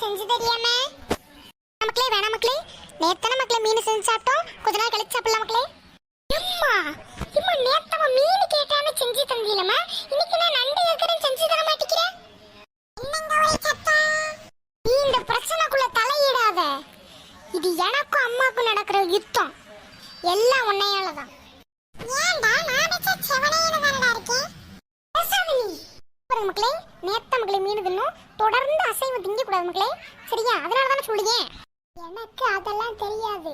செஞ்சு தெரியாம? மக்களே வேணாம் மக்களே. நேத்தன மக்களே மீன் செஞ்சு சாப்பிட்டோம். கொஞ்ச நாள் கழிச்சு சாப்பிடலாம் மக்களே. அம்மா இம்மா நேத்தவ மீன் கேட்டானே செஞ்சு தந்தீலம்மா இன்னைக்கு நான் நண்டு கேக்குறேன் செஞ்சு தர மாட்டேங்கிறேன் என்னங்க ஒரு சத்தம்? நீ இந்த பிரச்சனைக்குள்ள தலையிடாத. இது எனக்கும் அம்மாக்கும் நடக்கிற யுத்தம். எல்லாம் உன்னையால தான் ஏன்டா? தொடர்ந்து அசைவம் திங்க கூடாது மக்களே. சரியா? அதனால தானே சொல்லுங்க எனக்கு அதெல்லாம் தெரியாது.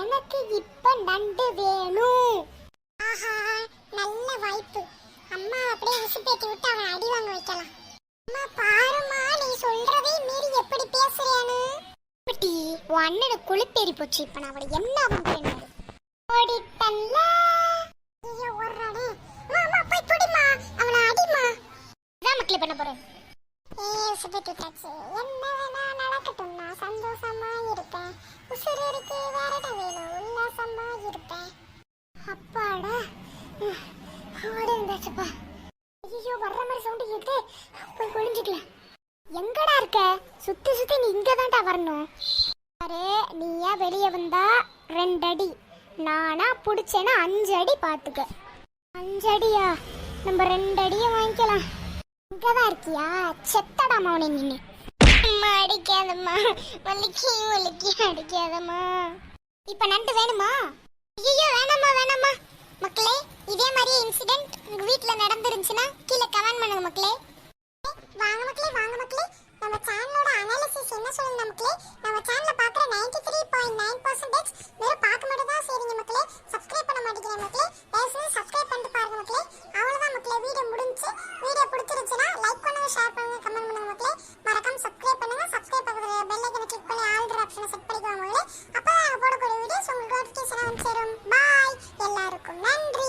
எனக்கு இப்ப நண்டு வேணும். ஆஹா நல்ல வாய்ப்பு. அம்மா அப்படியே உசுப்பேத்தி விட்டு அவன் அடி வாங்க வைக்கலாம். அம்மா பாருமா நீ சொல்றதே மீறி எப்படி பேசுறியானு குட்டி உன் அண்ணனுக்கு கொழுப்பேறி போச்சு. இப்ப நான் அவளை என்ன பண்றேன் ஓடிட்டல்ல ஐயோ ஓடுறானே அம்மா அம்மா போய் துடிமா அவனை அடிமா இதான் மக்களே பண்ண போறேன். பேசிக்கிட்டு இருக்காச்சு என்ன வேணா நடக்கட்டும் நான் சந்தோஷமா இருப்பேன். உசுறு இருக்கு வேறட வேணும் உல்லாசமா இருப்பேன். அப்பாடா. ஓடி இருந்தாச்சுப்பா ஐயோ வர்ற மாதிரி சவுண்டு கேட்டு போய் ஒளிஞ்சுக்கலாம் எங்கடா இருக்க? சுத்தி சுத்தி நீ இங்க தான்டா வரணும். பாரு நீயா வெளியே வந்தா ரெண்டடி. நானா புடிச்சேன்னா அஞ்சு அடி பாத்துக்க. அஞ்சடியா? நம்ம ரெண்டு அடியை வாங்கிக்கலாம். இங்கதான் இருக்கியா? செத்தடா மௌனி நின்னு அம்மா அடிக்காதம்மா. வலிக்கி வலிக்கி அடிக்காதம்மா. இப்ப நண்டு வேணுமா? ஐயோ வேணாம்மா வேணாம்மா. மக்களே இதே மாதிரி இன்சிடென்ட் உங்க வீட்ல நடந்துருந்துச்சுன்னா கீழே கமெண்ட் பண்ணுங்க மக்களே. வாங்க மக்களே வாங்க மக்களே. நம்ம சேனலோட அனாலிசிஸ் என்ன சொல்லுங்க மக்களே நம்ம சேனலை பார்க்குற ninety three point nine percentage வெறும் நோட்டிஃபிகேஷன் வந்து சேரும் பாய் எல்லாருக்கும் நன்றி